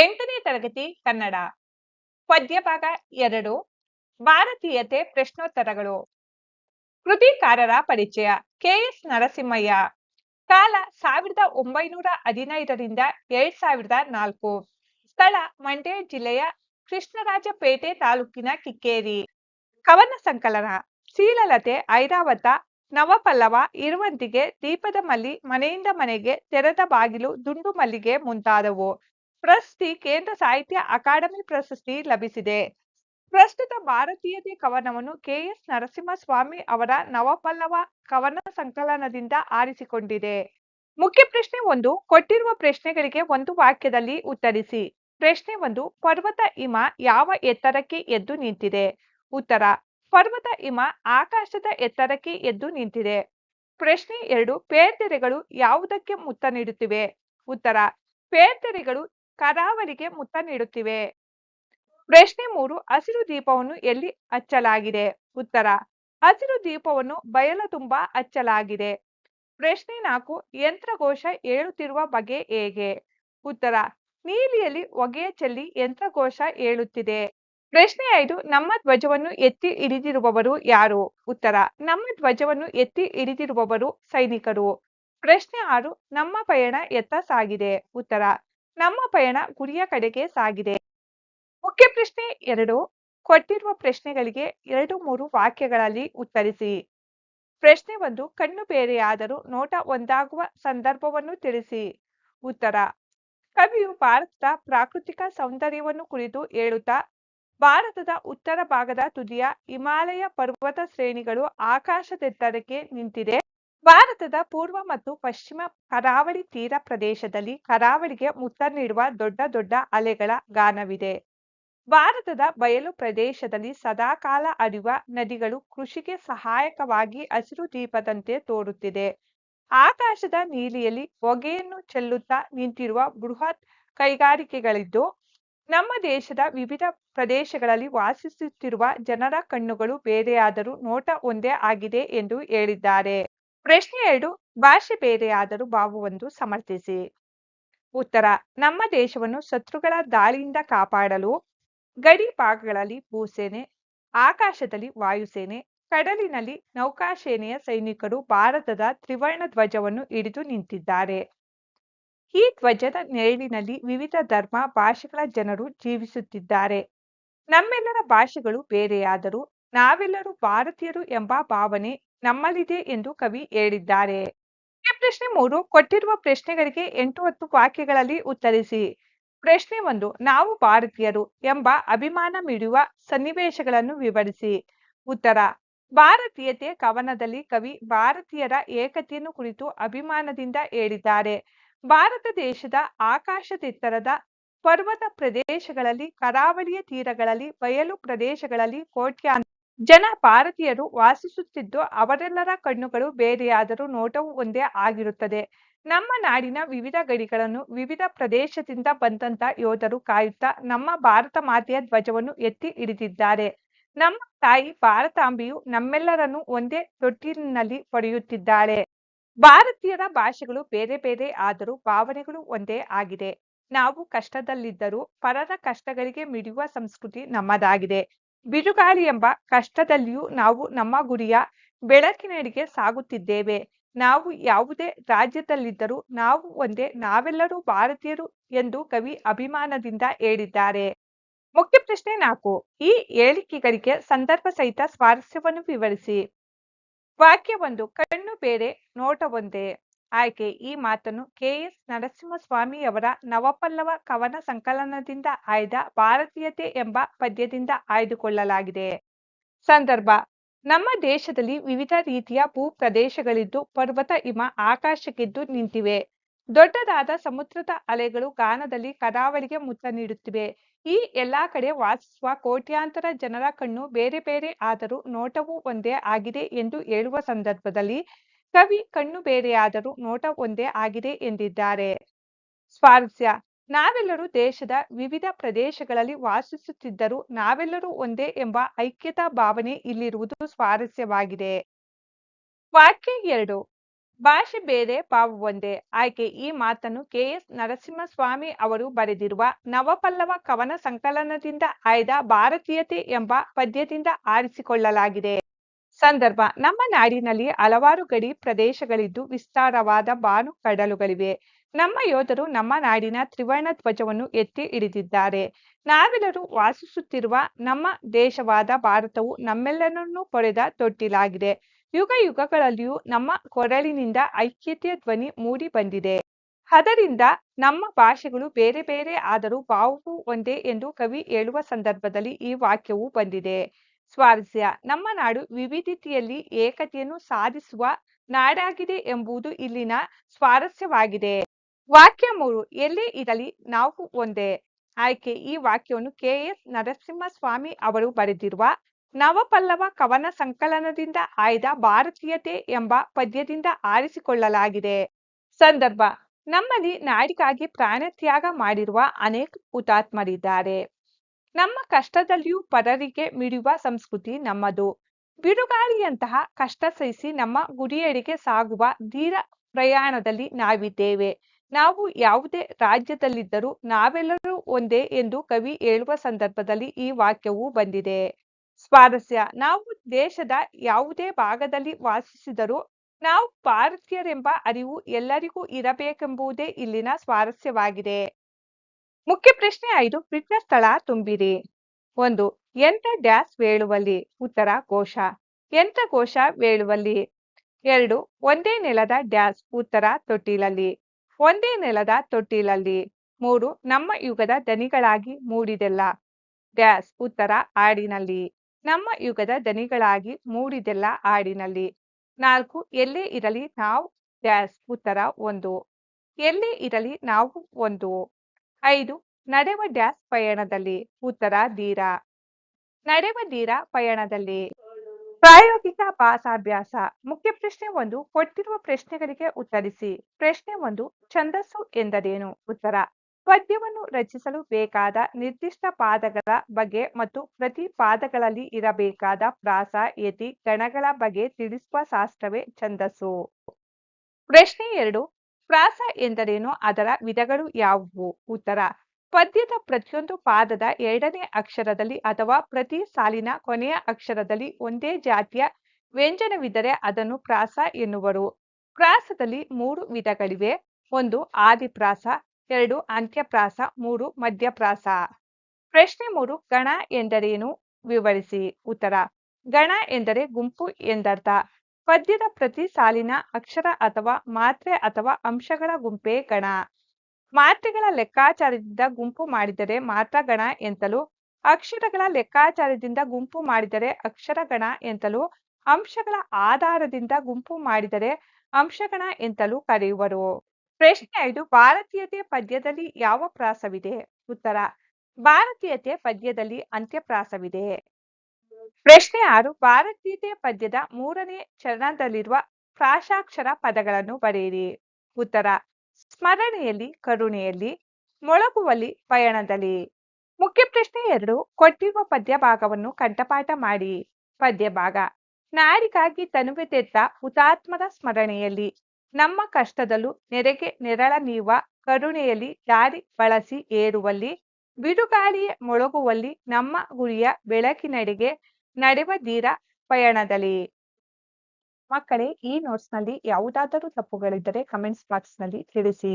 ಎಂಟನೇ ತರಗತಿ ಕನ್ನಡ. ಪದ್ಯಭಾಗ ಎರಡು, ಭಾರತೀಯತೆ ಪ್ರಶ್ನೋತ್ತರಗಳು. ಕೃತಿಕಾರರ ಪರಿಚಯ, ಕೆಎಸ್ ನರಸಿಂಹಯ್ಯ. ಕಾಲ ಸಾವಿರದ ಒಂಬೈನೂರ ಹದಿನೈದರಿಂದ ಎರಡ್ ಸಾವಿರದ ನಾಲ್ಕು. ಸ್ಥಳ ಮಂಡ್ಯ ಜಿಲ್ಲೆಯ ಕೃಷ್ಣರಾಜಪೇಟೆ ತಾಲೂಕಿನ ಕಿಕ್ಕೇರಿ. ಕವನ ಸಂಕಲನ, ಶೀಲಲತೆ, ಐರಾವತ, ನವಪಲ್ಲವ ಇರುವಂತಿಗೆ ದೀಪದ ಮಲ್ಲಿ ಮನೆಯಿಂದ ಮನೆಗೆ ತೆರೆದ ಬಾಗಿಲು ದುಂಡು ಮಲ್ಲಿಗೆ ಮುಂತಾದವು. ಪ್ರಶಸ್ತಿ ಕೇಂದ್ರ ಸಾಹಿತ್ಯ ಅಕಾಡೆಮಿ ಪ್ರಶಸ್ತಿ ಲಭಿಸಿದೆ. ಪ್ರಸ್ತುತ ಭಾರತೀಯತೆ ಕವನವನ್ನು ಕೆಎಸ್ ನರಸಿಂಹಸ್ವಾಮಿ ಅವರ ನವಪಲ್ಲವ ಕವನ ಸಂಕಲನದಿಂದ ಆರಿಸಿಕೊಂಡಿದೆ. ಮುಖ್ಯ ಪ್ರಶ್ನೆ ಒಂದು, ಕೊಟ್ಟಿರುವ ಪ್ರಶ್ನೆಗಳಿಗೆ ಒಂದು ವಾಕ್ಯದಲ್ಲಿ ಉತ್ತರಿಸಿ. ಪ್ರಶ್ನೆ ಒಂದು, ಪರ್ವತ ಹಿಮ ಯಾವ ಎತ್ತರಕ್ಕೆ ಎದ್ದು ನಿಂತಿದೆ? ಉತ್ತರ, ಪರ್ವತ ಹಿಮ ಆಕಾಶದ ಎತ್ತರಕ್ಕೆ ಎದ್ದು ನಿಂತಿದೆ. ಪ್ರಶ್ನೆ ಎರಡು, ಪೇರ್ತೆರೆಗಳು ಯಾವುದಕ್ಕೆ ಮುತ್ತ ನೀಡುತ್ತಿವೆ? ಉತ್ತರ, ಪೇರ್ತೆರೆಗಳು ಕರಾವಳಿಗೆ ಮುತ್ತ ನೀಡುತ್ತಿವೆ. ಪ್ರಶ್ನೆ ಮೂರು, ಹಸಿರು ದೀಪವನ್ನು ಎಲ್ಲಿ ಹಚ್ಚಲಾಗಿದೆ? ಉತ್ತರ, ಹಸಿರು ದೀಪವನ್ನು ಬಯಲ ತುಂಬಾ ಹಚ್ಚಲಾಗಿದೆ. ಪ್ರಶ್ನೆ ನಾಲ್ಕು, ಯಂತ್ರಘೋಷ ಹೇಳುತ್ತಿರುವ ಬಗೆ ಹೇಗೆ? ಉತ್ತರ, ನೀಲಿಯಲ್ಲಿ ಹೊಗೆಯ ಚೆಲ್ಲಿ ಯಂತ್ರಘೋಷ ಏಳುತ್ತಿದೆ. ಪ್ರಶ್ನೆ ಐದು, ನಮ್ಮ ಧ್ವಜವನ್ನು ಎತ್ತಿ ಹಿಡಿದಿರುವವರು ಯಾರು? ಉತ್ತರ, ನಮ್ಮ ಧ್ವಜವನ್ನು ಎತ್ತಿ ಹಿಡಿದಿರುವವರು ಸೈನಿಕರು. ಪ್ರಶ್ನೆ ಆರು, ನಮ್ಮ ಪಯಣ ಎತ್ತ ಸಾಗಿದೆ? ಉತ್ತರ ನಮ್ಮ ಪಯಣ ಗುರಿಯ ಕಡೆಗೆ ಸಾಗಿದೆ. ಮುಖ್ಯ ಪ್ರಶ್ನೆ ಎರಡು. ಕೊಟ್ಟಿರುವ ಪ್ರಶ್ನೆಗಳಿಗೆ ಎರಡು ಮೂರು ವಾಕ್ಯಗಳಲ್ಲಿ ಉತ್ತರಿಸಿ. ಪ್ರಶ್ನೆ ಒಂದು, ಕಣ್ಣು ಬೇರೆಯಾದರೂ ನೋಟ ಒಂದಾಗುವ ಸಂದರ್ಭವನ್ನು ತಿಳಿಸಿ. ಉತ್ತರ, ಕವಿಯು ಭಾರತದ ಪ್ರಾಕೃತಿಕ ಸೌಂದರ್ಯವನ್ನು ಕುರಿತು ಹೇಳುತ್ತಾ, ಭಾರತದ ಉತ್ತರ ಭಾಗದ ತುದಿಯ ಹಿಮಾಲಯ ಪರ್ವತ ಶ್ರೇಣಿಗಳು ಆಕಾಶದೆತ್ತರಕ್ಕೆ ನಿಂತಿದೆ. ಭಾರತದ ಪೂರ್ವ ಮತ್ತು ಪಶ್ಚಿಮ ಕರಾವಳಿ ತೀರ ಪ್ರದೇಶದಲ್ಲಿ ಕರಾವಳಿಗೆ ಮುತ್ತ ನೀಡುವ ದೊಡ್ಡ ದೊಡ್ಡ ಅಲೆಗಳ ಗಾನವಿದೆ. ಭಾರತದ ಬಯಲು ಪ್ರದೇಶದಲ್ಲಿ ಸದಾಕಾಲ ಹರಿಯುವ ನದಿಗಳು ಕೃಷಿಗೆ ಸಹಾಯಕವಾಗಿ ಹಸಿರು ದೀಪದಂತೆ ತೋರುತ್ತಿದೆ. ಆಕಾಶದ ನೀಲಿಯಲ್ಲಿ ಹೊಗೆಯನ್ನು ಚೆಲ್ಲುತ್ತಾ ನಿಂತಿರುವ ಬೃಹತ್ ಕೈಗಾರಿಕೆಗಳಿದ್ದು, ನಮ್ಮ ದೇಶದ ವಿವಿಧ ಪ್ರದೇಶಗಳಲ್ಲಿ ವಾಸಿಸುತ್ತಿರುವ ಜನರ ಕಣ್ಣುಗಳು ಬೇರೆಯಾದರೂ ನೋಟ ಒಂದೇ ಆಗಿದೆ ಎಂದು ಹೇಳಿದ್ದಾರೆ. ಪ್ರಶ್ನೆ ಎರಡು, ಭಾಷೆ ಬೇರೆಯಾದರೂ ಭಾವವೊಂದು ಸಮರ್ಥಿಸಿ. ಉತ್ತರ, ನಮ್ಮ ದೇಶವನ್ನು ಶತ್ರುಗಳ ದಾಳಿಯಿಂದ ಕಾಪಾಡಲು ಗಡಿ ಭಾಗಗಳಲ್ಲಿ ಭೂಸೇನೆ, ಆಕಾಶದಲ್ಲಿ ವಾಯುಸೇನೆ, ಕಡಲಿನಲ್ಲಿ ನೌಕಾಸೇನೆಯ ಸೈನಿಕರು ಭಾರತದ ತ್ರಿವರ್ಣ ಧ್ವಜವನ್ನು ಹಿಡಿದು ನಿಂತಿದ್ದಾರೆ. ಈ ಧ್ವಜದ ನೆರಳಿನಲ್ಲಿ ವಿವಿಧ ಧರ್ಮ ಭಾಷೆಗಳ ಜನರು ಜೀವಿಸುತ್ತಿದ್ದಾರೆ. ನಮ್ಮೆಲ್ಲರ ಭಾಷೆಗಳು ಬೇರೆಯಾದರೂ ನಾವೆಲ್ಲರೂ ಭಾರತೀಯರು ಎಂಬ ಭಾವನೆ ನಮ್ಮಲ್ಲಿದೆ ಎಂದು ಕವಿ ಹೇಳಿದ್ದಾರೆ. ಪ್ರಶ್ನೆ ಮೂರು ಕೊಟ್ಟಿರುವ ಪ್ರಶ್ನೆಗಳಿಗೆ ಎಂಟು ಹತ್ತು ವಾಕ್ಯಗಳಲ್ಲಿ ಉತ್ತರಿಸಿ. ಪ್ರಶ್ನೆ ಒಂದು, ನಾವು ಭಾರತೀಯರು ಎಂಬ ಅಭಿಮಾನ ಮೀಡುವ ಸನ್ನಿವೇಶಗಳನ್ನು ವಿವರಿಸಿ. ಉತ್ತರ, ಭಾರತೀಯತೆ ಕವನದಲ್ಲಿ ಕವಿ ಭಾರತೀಯರ ಏಕತೆಯನ್ನು ಕುರಿತು ಅಭಿಮಾನದಿಂದ ಹೇಳಿದ್ದಾರೆ. ಭಾರತ ದೇಶದ ಆಕಾಶದೆತ್ತರದ ಪರ್ವತ ಪ್ರದೇಶಗಳಲ್ಲಿ ಕರಾವಳಿಯ ತೀರಗಳಲ್ಲಿ, ಬಯಲು ಪ್ರದೇಶಗಳಲ್ಲಿ, ಕೋಟ್ಯಾಂತರ ಜನ ಭಾರತೀಯರು ವಾಸಿಸುತ್ತಿದ್ದು ಅವರೆಲ್ಲರ ಕಣ್ಣುಗಳು ಬೇರೆಯಾದರೂ ನೋಟವು ಒಂದೇ ಆಗಿರುತ್ತದೆ. ನಮ್ಮ ನಾಡಿನ ವಿವಿಧ ಗಡಿಗಳನ್ನು ವಿವಿಧ ಪ್ರದೇಶದಿಂದ ಬಂದಂತ ಯೋಧರು ಕಾಯುತ್ತಾ ನಮ್ಮ ಭಾರತ ಮಾತೆಯ ಧ್ವಜವನ್ನು ಎತ್ತಿ ಹಿಡಿದಿದ್ದಾರೆ. ನಮ್ಮ ತಾಯಿ ಭಾರತಾಂಬೆಯು ನಮ್ಮೆಲ್ಲರನ್ನು ಒಂದೇ ತೊಟ್ಟಿನಲ್ಲಿ ಪಡೆಯುತ್ತಿದ್ದಾಳೆ ಭಾರತೀಯರ ಭಾಷೆಗಳು ಬೇರೆ ಬೇರೆ ಆದರೂ ಭಾವನೆಗಳು ಒಂದೇ ಆಗಿದೆ. ನಾವು ಕಷ್ಟದಲ್ಲಿದ್ದರೂ ಪರರ ಕಷ್ಟಗಳಿಗೆ ಮಿಡಿಯುವ ಸಂಸ್ಕೃತಿ ನಮ್ಮದಾಗಿದೆ. ಬಿರುಗಾಳಿ ಎಂಬ ಕಷ್ಟದಲ್ಲಿಯೂ ನಾವು ನಮ್ಮ ಗುರಿಯ ಬೆಳಕಿನೆಡೆಗೆ ಸಾಗುತ್ತಿದ್ದೇವೆ. ನಾವು ಯಾವುದೇ ರಾಜ್ಯದಲ್ಲಿದ್ದರೂ ನಾವು ಒಂದೇ, ನಾವೆಲ್ಲರೂ ಭಾರತೀಯರು ಎಂದು ಕವಿ ಅಭಿಮಾನದಿಂದ ಹೇಳಿದ್ದಾರೆ. ಮುಖ್ಯ ಪ್ರಶ್ನೆ ನಾಲ್ಕು, ಈ ಹೇಳಿಕೆಗಳಿಗೆ ಸಂದರ್ಭ ಸಹಿತ ಸ್ವಾರಸ್ಯವನ್ನು ವಿವರಿಸಿ. ವಾಕ್ಯ ಒಂದು ಕಣ್ಣು ಬೇರೆ ನೋಟ ಒಂದೇ ಆಯ್ಕೆ. ಈ ಮಾತನ್ನು ಕೆಎಸ್ ನರಸಿಂಹಸ್ವಾಮಿಯವರ ನವಪಲ್ಲವ ಕವನ ಸಂಕಲನದಿಂದ ಆಯ್ದ ಭಾರತೀಯತೆ ಎಂಬ ಪದ್ಯದಿಂದ ಆಯ್ದುಕೊಳ್ಳಲಾಗಿದೆ. ಸಂದರ್ಭ. ನಮ್ಮ ದೇಶದಲ್ಲಿ ವಿವಿಧ ರೀತಿಯ ಭೂ ಪ್ರದೇಶಗಳಿದ್ದು ಪರ್ವತ, ಹಿಮ, ಆಕಾಶಕ್ಕೆದ್ದು ನಿಂತಿವೆ. ದೊಡ್ಡದಾದ ಸಮುದ್ರದ ಅಲೆಗಳು ಗಾನದಲ್ಲಿ ಕರಾವಳಿಗೆ ಮುತ್ತ ನೀಡುತ್ತಿವೆ. ಈ ಎಲ್ಲಾ ಕಡೆ ವಾಸಿಸುವ ಕೋಟ್ಯಾಂತರ ಜನರ ಕಣ್ಣು ಬೇರೆ ಬೇರೆ ಆದರೂ ನೋಟವೂ ಒಂದೇ ಆಗಿದೆ ಎಂದು ಹೇಳುವ ಸಂದರ್ಭದಲ್ಲಿ ಕವಿ ಕಣ್ಣು ಬೇರೆಯಾದರೂ ನೋಟ ಒಂದೇ ಆಗಿದೆ ಎಂದಿದ್ದಾರೆ. ಸ್ವಾರಸ್ಯ. ನಾವೆಲ್ಲರೂ ದೇಶದ ವಿವಿಧ ಪ್ರದೇಶಗಳಲ್ಲಿ ವಾಸಿಸುತ್ತಿದ್ದರೂ ನಾವೆಲ್ಲರೂ ಒಂದೇ ಎಂಬ ಐಕ್ಯತಾ ಭಾವನೆ ಇಲ್ಲಿರುವುದು ಸ್ವಾರಸ್ಯವಾಗಿದೆ. ವಾಕ್ಯ ಎರಡು. ಭಾಷೆ ಬೇರೆ, ಭಾವ ಒಂದೇ. ಆಯ್ಕೆ ಈ ಮಾತನ್ನು ಕೆ. ಎಸ್. ನರಸಿಂಹಸ್ವಾಮಿ ಅವರು ಬರೆದಿರುವ ನವಪಲ್ಲವ ಕವನ ಸಂಕಲನದಿಂದ ಆಯ್ದ ಭಾರತೀಯತೆ ಎಂಬ ಪದ್ಯದಿಂದ ಆರಿಸಿಕೊಳ್ಳಲಾಗಿದೆ. ಸಂದರ್ಭ, ನಮ್ಮ ನಾಡಿನಲ್ಲಿ ಹಲವಾರು ಗಡಿ ಪ್ರದೇಶಗಳಿದ್ದು ವಿಸ್ತಾರವಾದ ಬಾನು ಕಡಲುಗಳಿವೆ ನಮ್ಮ ಯೋಧರು ನಮ್ಮ ನಾಡಿನ ತ್ರಿವರ್ಣ ಧ್ವಜವನ್ನು ಎತ್ತಿ ಹಿಡಿದಿದ್ದಾರೆ. ನಾವೆಲ್ಲರೂ ವಾಸಿಸುತ್ತಿರುವ ನಮ್ಮ ದೇಶವಾದ ಭಾರತವು ನಮ್ಮೆಲ್ಲರನ್ನೂ ಪೊರೆದ ತೊಟ್ಟಿಲಾಗಿದೆ. ಯುಗ ಯುಗಗಳಲ್ಲಿಯೂ ನಮ್ಮ ಕೊರಳಿನಿಂದ ಐಕ್ಯತೆಯ ಧ್ವನಿ ಮೂಡಿ ಬಂದಿದೆ. ಅದರಿಂದ ನಮ್ಮ ಭಾಷೆಗಳು ಬೇರೆ ಬೇರೆ ಆದರೂ ಭಾವವು ಒಂದೇ ಎಂದು ಕವಿ ಹೇಳುವ ಸಂದರ್ಭದಲ್ಲಿ ಈ ವಾಕ್ಯವು ಬಂದಿದೆ. ಸ್ವಾರಸ್ಯ. ನಮ್ಮ ನಾಡು ವಿವಿಧತೆಯಲ್ಲಿ ಏಕತೆಯನ್ನು ಸಾಧಿಸುವ ನಾಡಾಗಿದೆ ಎಂಬುದು ಇಲ್ಲಿನ ಸ್ವಾರಸ್ಯವಾಗಿದೆ. ವಾಕ್ಯ ಮೂರು, ಎಲ್ಲೇ ಇರಲಿ ನಾವು ಒಂದೇ. ಆಯ್ಕೆ, ಈ ವಾಕ್ಯವನ್ನು ಕೆ. ಎಸ್. ನರಸಿಂಹಸ್ವಾಮಿ ಅವರು ಬರೆದಿರುವ ನವಪಲ್ಲವ ಕವನ ಸಂಕಲನದಿಂದ ಆಯ್ದ ಭಾರತೀಯತೆ ಎಂಬ ಪದ್ಯದಿಂದ ಆರಿಸಿಕೊಳ್ಳಲಾಗಿದೆ. ಸಂದರ್ಭ, ನಮ್ಮಲ್ಲಿ ನಾಡಿಗಾಗಿ ಪ್ರಾಣತ್ಯಾಗ ಮಾಡಿರುವ ಅನೇಕ ಹುತಾತ್ಮರಿದ್ದಾರೆ. ನಮ್ಮ ಕಷ್ಟದಲ್ಲಿಯೂ ಪರರಿಗೆ ಮಿಡಿಯುವ ಸಂಸ್ಕೃತಿ ನಮ್ಮದು. ಬಿರುಗಾಳಿಯಂತಹ ಕಷ್ಟ ಸಹಿಸಿ ನಮ್ಮ ಗುರಿಯೆಡೆಗೆ ಸಾಗುವ ಧೀರ ಪ್ರಯಾಣದಲ್ಲಿ ನಾವಿದ್ದೇವೆ. ನಾವು ಯಾವುದೇ ರಾಜ್ಯದಲ್ಲಿದ್ದರೂ ನಾವೆಲ್ಲರೂ ಒಂದೇ ಎಂದು ಕವಿ ಹೇಳುವ ಸಂದರ್ಭದಲ್ಲಿ ಈ ವಾಕ್ಯವು ಬಂದಿದೆ. ಸ್ವಾರಸ್ಯ, ನಾವು ದೇಶದ ಯಾವುದೇ ಭಾಗದಲ್ಲಿ ವಾಸಿಸಿದರೂ ನಾವು ಭಾರತೀಯರೆಂಬ ಅರಿವು ಎಲ್ಲರಿಗೂ ಇರಬೇಕೆಂಬುದೇ ಇಲ್ಲಿನ ಸ್ವಾರಸ್ಯವಾಗಿದೆ. ಮುಖ್ಯ ಪ್ರಶ್ನೆ ಐದು ಬಿಟ್ಟ ಸ್ಥಳ ತುಂಬಿರಿ. ಒಂದು ಎಂತ ಡ್ಯಾಸ್ ವೇಳುವಲ್ಲಿ ಉತ್ತರ ಕೋಶ. ಎಂತ ಕೋಶ ವೇಳುವಲ್ಲಿ ಎರಡು, ಒಂದೇ ನೆಲದ ಡ್ಯಾಸ್ ಉತ್ತರ ತೊಟ್ಟಿಲಲ್ಲಿ. ಒಂದೇ ನೆಲದ ತೊಟ್ಟಿಲಲ್ಲಿ. ಮೂರು, ನಮ್ಮ ಯುಗದ ದನಿಗಳಾಗಿ ಮೂಡಿದೆಲ್ಲ. ಡ್ಯಾಸ್ ಉತ್ತರ ಆಡಿನಲ್ಲಿ. ನಮ್ಮ ಯುಗದ ದನಿಗಳಾಗಿ ಮೂಡಿದೆಲ್ಲ ಆಡಿನಲ್ಲಿ. ನಾಲ್ಕು, ಎಲ್ಲೇ ಇರಲಿ ನಾವು ಡ್ಯಾಸ್ ಉತ್ತರ ಒಂದು. ಎಲ್ಲೇ ಇರಲಿ ನಾವು ಒಂದು. ಐದು, ನಡೆವ ಡ್ಯಾಸ್ ಪಯಣದಲ್ಲಿ ಉತ್ತರ ಧೀರ. ನಡೆವ ಧೀರ ಪಯಣದಲ್ಲಿ ಪ್ರಾಯೋಗಿಕ ಪಾಸಾಭ್ಯಾಸ. ಮುಖ್ಯ ಪ್ರಶ್ನೆ ಒಂದು, ಕೊಟ್ಟಿರುವ ಪ್ರಶ್ನೆಗಳಿಗೆ ಉತ್ತರಿಸಿ. ಪ್ರಶ್ನೆ ಒಂದು, ಛಂದಸ್ಸು ಎಂದರೇನು? ಉತ್ತರ, ಪದ್ಯವನ್ನು ರಚಿಸಲು ಬೇಕಾದ ನಿರ್ದಿಷ್ಟ ಪಾದಗಳ ಬಗ್ಗೆ ಮತ್ತು ಪ್ರತಿ ಪಾದಗಳಲ್ಲಿ ಇರಬೇಕಾದ ಪ್ರಾಸ, ಯತಿ, ಗಣಗಳ ಬಗ್ಗೆ ತಿಳಿಸುವ ಶಾಸ್ತ್ರವೇ ಛಂದಸ್ಸು. ಪ್ರಶ್ನೆ ಎರಡು ಪ್ರಾಸ ಎಂದರೇನು? ಅದರ ವಿಧಗಳು ಯಾವುವು? ಉತ್ತರ, ಪದ್ಯದ ಪ್ರತಿಯೊಂದು ಪಾದದ ಎರಡನೇ ಅಕ್ಷರದಲ್ಲಿ ಅಥವಾ ಪ್ರತಿ ಸಾಲಿನ ಕೊನೆಯ ಅಕ್ಷರದಲ್ಲಿ ಒಂದೇ ಜಾತಿಯ ವ್ಯಂಜನವಿದ್ದರೆ ಅದನ್ನು ಪ್ರಾಸ ಎನ್ನುವರು. ಪ್ರಾಸದಲ್ಲಿ ಮೂರು ವಿಧಗಳಿವೆ. ಒಂದು ಆದಿಪ್ರಾಸ, ಎರಡು ಅಂತ್ಯಪ್ರಾಸ, ಮೂರು ಮಧ್ಯಪ್ರಾಸ. ಪ್ರಶ್ನೆ ಮೂರು, ಗಣ ಎಂದರೇನು? ವಿವರಿಸಿ. ಉತ್ತರ, ಗಣ ಎಂದರೆ ಗುಂಪು ಎಂದರ್ಥ. ಪದ್ಯದ ಪ್ರತಿ ಸಾಲಿನ ಅಕ್ಷರ ಅಥವಾ ಮಾತ್ರೆ ಅಥವಾ ಅಂಶಗಳ ಗುಂಪೇ ಗಣ. ಮಾತ್ರೆಗಳ ಲೆಕ್ಕಾಚಾರದಿಂದ ಗುಂಪು ಮಾಡಿದರೆ ಮಾತ್ರ ಗಣ ಎಂತಲೂ, ಅಕ್ಷರಗಳ ಲೆಕ್ಕಾಚಾರದಿಂದ ಗುಂಪು ಮಾಡಿದರೆ ಅಕ್ಷರಗಣ ಎಂತಲೂ, ಅಂಶಗಳ ಆಧಾರದಿಂದ ಗುಂಪು ಮಾಡಿದರೆ ಅಂಶಗಣ ಎಂತಲೂ ಕರೆಯುವರು. ಪ್ರಶ್ನೆ ಐದು, ಭಾರತೀಯತೆ ಪದ್ಯದಲ್ಲಿ ಯಾವ ಪ್ರಾಸವಿದೆ? ಉತ್ತರ, ಭಾರತೀಯತೆ ಪದ್ಯದಲ್ಲಿ ಅಂತ್ಯಪ್ರಾಸವಿದೆ. ಪ್ರಶ್ನೆ ಆರು, ಭಾರತೀಯತೆ ಪದ್ಯದ ಮೂರನೇ ಚರಣದಲ್ಲಿರುವ ಪ್ರಾಶಾಕ್ಷರ ಪದಗಳನ್ನು ಬರೆಯಿರಿ. ಉತ್ತರ, ಸ್ಮರಣೆಯಲ್ಲಿ, ಕರುಣೆಯಲ್ಲಿ, ಮೊಳಗುವಲ್ಲಿ, ಪಯಣದಲ್ಲಿ. ಮುಖ್ಯ ಪ್ರಶ್ನೆ ಎರಡು, ಕೊಟ್ಟಿರುವ ಪದ್ಯ ಭಾಗವನ್ನು ಕಂಠಪಾಠ ಮಾಡಿ. ಪದ್ಯ ಭಾಗ ನಾಡಿಗಾಗಿ ತನುವೆ ತೆತ್ತ ಹುತಾತ್ಮರ ಸ್ಮರಣೆಯಲ್ಲಿ. ನಮ್ಮ ಕಷ್ಟದಲ್ಲೂ ನೆರೆಗೆ ನೆರಳ ನೀವ ಕರುಣೆಯಲ್ಲಿ ದಾರಿ ಬಳಸಿ ಏರುವಲ್ಲಿ, ಬಿಡುಗಾಳಿಯೇ ಮೊಳಗುವಲ್ಲಿ ನಮ್ಮ ಗುರಿಯ ಬೆಳಕಿನೆಡೆಗೆ ನಡೆವ ಧೀರ ಪಯಣದಲ್ಲಿ. ಮಕ್ಕಳೇ ಈ ನೋಟ್ಸ್ನಲ್ಲಿ ಯಾವುದಾದರೂ ತಪ್ಪುಗಳಿದ್ದರೆ ಕಮೆಂಟ್ಸ್ ಬಾಕ್ಸ್ನಲ್ಲಿ ತಿಳಿಸಿ.